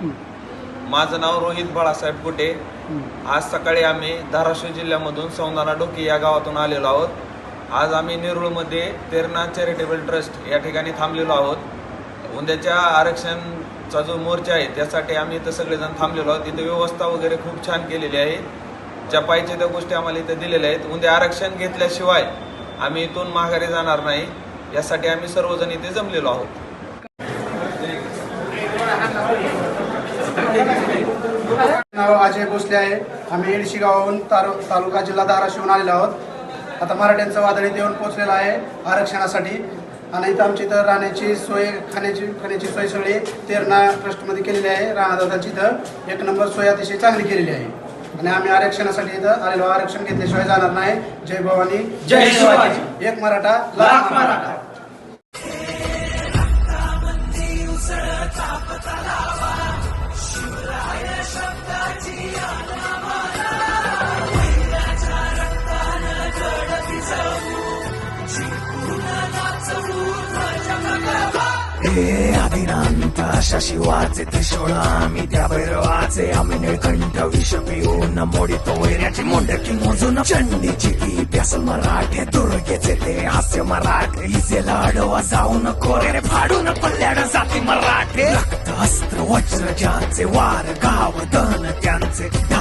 माझं नाव रोहित बाळासाहेब कुटे आज सकाळी आम्ही धाराशिव जिल्ह्यामधून सौंदाना डोकी या गावातून आलेलो आहोत. आज आम्ही नेरुळमध्ये तेरणा चॅरिटेबल ट्रस्ट या ठिकाणी थांबलेलो आहोत. उद्याच्या आरक्षणचा जो मोर्चा आहे त्यासाठी आम्ही इथं सगळेजण थांबलेलो आहोत. इथं व्यवस्था वगैरे खूप छान केलेली आहे. ज्या पाहिजे त्या गोष्टी आम्हाला इथं दिलेल्या आहेत. उद्या आरक्षण घेतल्याशिवाय आम्ही इथून माघारी जाणार नाही. यासाठी आम्ही सर्वजण इथे जमलेलो आहोत. नाव अजय भोसले आहे. आम्ही एडशी गावाहून तार तालुका जिल्हा धाराशिवून आलेलो आहोत. आता मराठ्यांचं वादळ इथे येऊन पोहोचलेलं आहे आरक्षणासाठी. आणि इथं आमची इथं राहण्याची सोय खाण्याची खाण्याची सोय सगळी तेरणा ट्रस्टमध्ये केलेली आहे. राणादादाची इथं एक नंबर सोय अतिशय चांगली केलेली आहे. आणि आम्ही आरक्षणासाठी इथं आलेलो आरक्षण घेतल्याशिवाय जाणार नाही. जय भवानी. जय शिवाजी. एक मराठा लाख मराठा. हे अभिनंत अशा शिवाचे त्रिशूळ आम्ही त्या भैरवाचे आम्ही निळकंठ विष पिऊन मोडी तो वैऱ्याची मुंडकी मोजून चंडीची ती प्यास मराठे दुर्गेचे ते हास्य मराठे इसे लाडवा जाऊन कोरे फाडून पल्ल्याड जाती मराठे. रक्त अस्त्र वज्र ज्याचे वार गाव दन त्या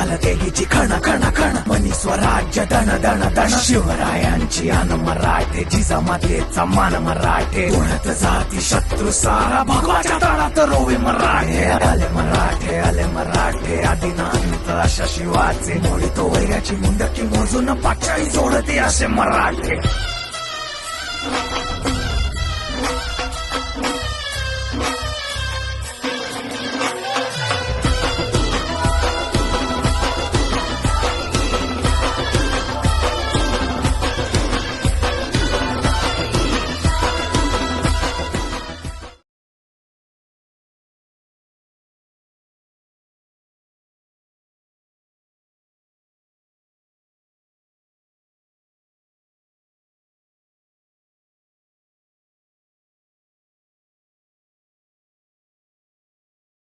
ढाल देगीची खण खण खण. मनी स्वराज्य दण दण दण शिवरायांची अन मराठे जिजामातेचा मान मराठे. उडत जाती शत्रू सारा भगवाच्या तळात रोवे मराठे. आले मराठे आले मराठे. आदिनांत अशा शिवाचे मोडितो वैऱ्याची मुंडकी मोजून पाचाळी जोडते असे मराठे.